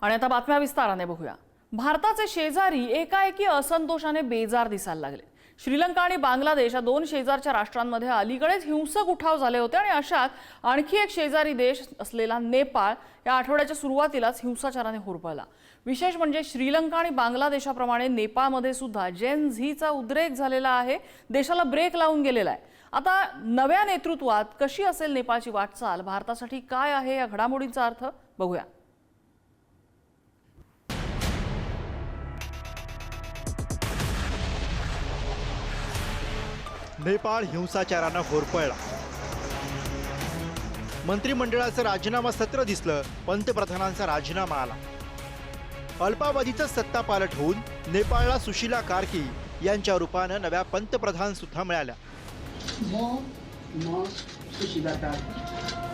आणि आता बातम्या विस्ताराने बघूया. भारताचे शेजारी एकाएकी असंतोषाने बेजार दिसायला लागले. श्रीलंका आणि बांगलादेश या दोन शेजारच्या राष्ट्रांमध्ये अलीकडेच हिंसक उठाव झाले होते आणि अशात आणखी एक शेजारी देश असलेला नेपाळ या आठवड्याच्या सुरुवातीलाच हिंसाचाराने होरपळला. विशेष म्हणजे श्रीलंका आणि बांगलादेशाप्रमाणे नेपाळमध्ये सुद्धा जेन झीचा उद्रेक झालेला आहे देशाला ब्रेक लावून गेलेला आहे. आता नव्या नेतृत्वात कशी असेल नेपाळची वाटचाल भारतासाठी काय आहे या घडामोडींचा अर्थ बघूया. नेपाळ हिंसाचारानं होरपळला. मंत्रिमंडळाचं राजीनामा सत्र दिसलं पंतप्रधानांचा राजीनामा आला. अल्पावधीचं सत्ता पालट होऊन नेपाळला सुशीला कार्की यांच्या रूपानं नव्या पंतप्रधान सुद्धा मिळाल्या.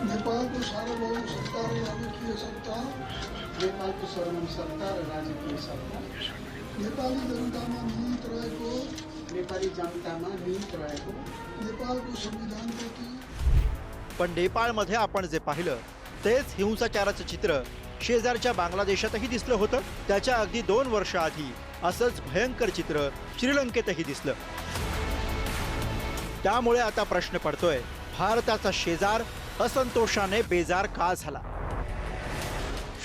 नेपालको सत्ता राजकीय सत्ता नेपाली जनतामा नेपाली जनतामा निहित रहेको नेपालको संविधानप्रति हो पण नेपाळमध्ये आपण जे पाहिलं तेच हिंसाचाराचं चित्र शेजारच्या बांगलादेशातही दिसलं होतं. त्याच्या अगदी दोन वर्ष आधी असंच भयंकर चित्र श्रीलंकेतही दिसलं. त्यामुळे आता प्रश्न पडतोय भारताचा शेजार असंतोषाने बेजार का झाला?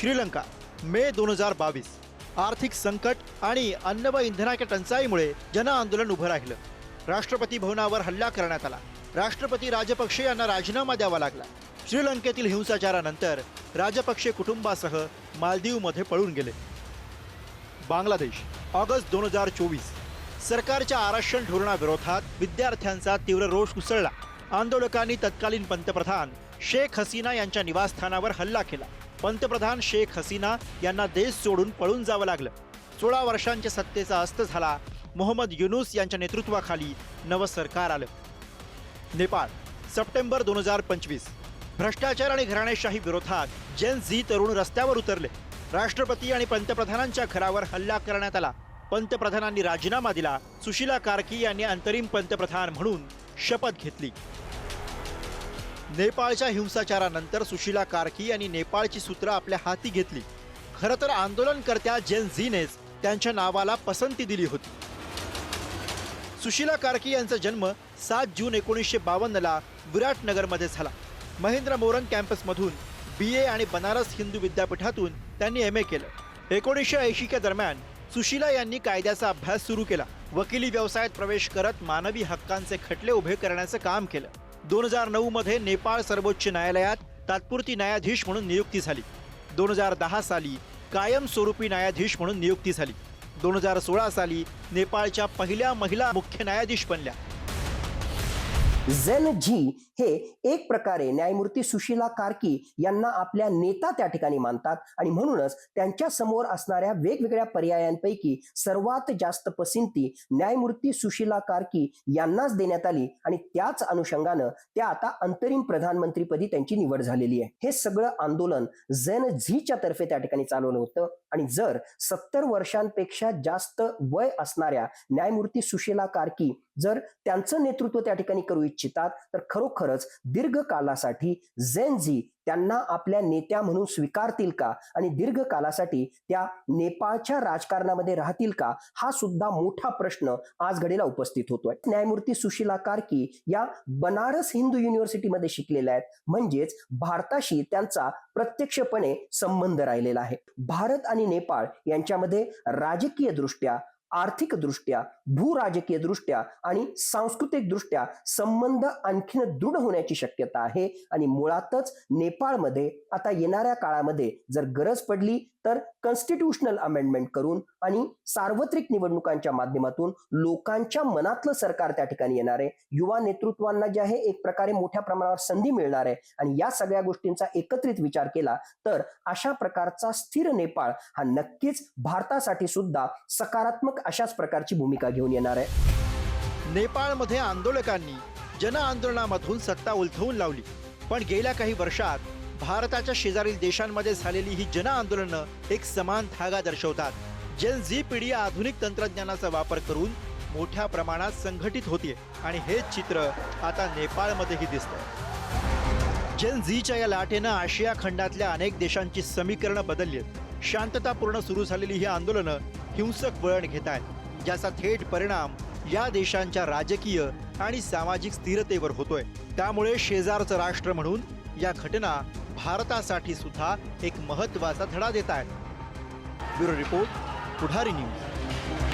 श्रीलंका मे दोन हजार बावीस. आर्थिक संकट आणि अन्न व इंधनाच्या टंचाईमुळे जनआंदोलन उभं राहिलं. राष्ट्रपती भवनावर हल्ला करण्यात आला. राष्ट्रपती राजपक्षे यांना राजीनामा द्यावा लागला. श्रीलंकेतील हिंसाचारानंतर राजपक्षे कुटुंबासह मालदीवमध्ये पळून गेले. बांगलादेश ऑगस्ट दोन हजार चोवीस. सरकारच्या आरक्षण धोरणाविरोधात विद्यार्थ्यांचा तीव्र रोष उसळला. आंदोलकांनी तत्कालीन पंतप्रधान शेख हसीना यांच्या निवासस्थानावर हल्ला केला. पंतप्रधान शेख हसीना यांना देश सोडून पळून जावं लागलं. सोळा वर्षांच्या सत्तेचा अस्त झाला. मोहम्मद युनुस यांच्या नेतृत्वाखाली नवं सरकार आलं. नेपाळ सप्टेंबर दोन हजार पंचवीस. भ्रष्टाचार आणि घराणेशाही विरोधात जेन झी तरुण रस्त्यावर उतरले. राष्ट्रपती आणि पंतप्रधानांच्या घरावर हल्ला करण्यात आला. पंतप्रधानांनी राजीनामा दिला. सुशीला कार्की यांनी अंतरिम पंतप्रधान म्हणून शपथ घेतली. नेपाळच्या हिंसाचारानंतर सुशीला कार्की यांनी नेपाळची सूत्र आपल्या हाती घेतली. खरं तर आंदोलनकर्त्या जेन झीनेच त्यांच्या नावाला पसंती दिली होती. सुशीला कार्की यांचा जन्म सात जून एकोणीसशे बावन्नला विराटनगरमध्ये झाला. महेंद्र मोरंग कॅम्पसमधून बी ए आणि बनारस हिंदू विद्यापीठातून त्यांनी एम ए केलं. एकोणीसशे ऐंशीच्या दरम्यान सुशीला यांनी कायद्याचा अभ्यास सुरू केला. वकिली व्यवसायात प्रवेश करत मानवी हक्कांचे खटले उभे करण्याचं काम केलं. दोन हजार नऊमध्ये नेपाळ सर्वोच्च न्यायालयात तात्पुरती न्यायाधीश म्हणून नियुक्ती झाली. दोन हजार दहा साली कायमस्वरूपी न्यायाधीश म्हणून नियुक्ती झाली. दोन हजार सोळा साली नेपाळच्या पहिल्या महिला मुख्य न्यायाधीश बनल्या. झेन झी हे एक प्रकारे न्यायमूर्ती सुशीला कार्की यांना आपल्या नेता त्या ठिकाणी मानतात. आणि म्हणूनच त्यांच्यासमोर असणाऱ्या वेगवेगळ्या पर्यायांपैकी सर्वात जास्त पसंती न्यायमूर्ती सुशीला कार्की यांनाच देण्यात आली. आणि त्याच अनुषंगानं त्या आता अंतरिम प्रधानमंत्रीपदी त्यांची निवड झालेली आहे. हे सगळं आंदोलन झेन झीच्या तर्फे त्या ठिकाणी चालवलं होतं. आणि जर सत्तर वर्षांपेक्षा जास्त वय असणाऱ्या न्यायमूर्ती सुशीला कार्की जर त्यांचं नेतृत्व त्या ठिकाणी करू इच्छितात तर खरोखरच दीर्घकालासाठी झेन झी त्यांना आपल्या नेत्या म्हणून स्वीकारतील का? आणि दीर्घकालासाठी त्या नेपाळच्या राजकारणामध्ये राहतील का? हा सुद्धा मोठा प्रश्न आज घडीला उपस्थित होतोय. न्यायमूर्ती सुशीला कार्की या बनारस हिंदू युनिव्हर्सिटीमध्ये शिकलेल्या आहेत. म्हणजेच भारताशी त्यांचा प्रत्यक्षपणे संबंध राहिलेला आहे. भारत आणि नेपाळ यांच्यामध्ये राजकीय दृष्ट्या आर्थिक दृष्ट्या भूराजकीय दृष्ट्या आणि सांस्कृतिक दृष्ट्या संबंध आणखीन दृढ होण्याची शक्यता आहे. आणि मुळातच नेपाळमध्ये आता येणाऱ्या काळामध्ये जर गरज पडली तर कॉन्स्टिट्युशनल अमेंडमेंट करून आणि सार्वत्रिक निवडणुकांच्या माध्यमातून लोकांच्या मनातलं सरकार त्या ठिकाणी येणार आहे. युवा नेतृत्वांना जे आहे एक प्रकारे मोठ्या प्रमाणावर संधी मिळणार आहे. आणि या सगळ्या गोष्टींचा एकत्रित विचार केला तर अशा प्रकारचा स्थिर नेपाळ हा नक्कीच भारतासाठी सुद्धा सकारात्मक अशाच प्रकारची भूमिका घेऊन येणार आहे. नेपाळमध्ये आंदोलकांनी जन आंदोलनामधून सत्ता उलथवून लावली. पण गेल्या काही वर्षात भारताच्या शेजारील देशांमध्ये झालेली ही जन आंदोलनं एक समान धागा दर्शवतात. जेन झी पिढी आधुनिक तंत्रज्ञानाचा वापर करून मोठ्या प्रमाणात संघटित होते आणि हेच चित्र आता नेपाळमध्येही दिसतंय. जेन झीच्या या लाटेनं आशिया खंडातल्या अनेक देशांची समीकरणं बदलली आहेत शांततापूर्ण सुरू झालेली ही आंदोलनं हिंसक वळण घेत आहेत ज्याचा थेट परिणाम या देशांच्या राजकीय आणि सामाजिक स्थिरतेवर होतोय. त्यामुळे शेजारचं राष्ट्र म्हणून या घटना भारतासाठी सुद्धा एक महत्त्वाचा धडा देत आहेत. Bureau report Pudhari news.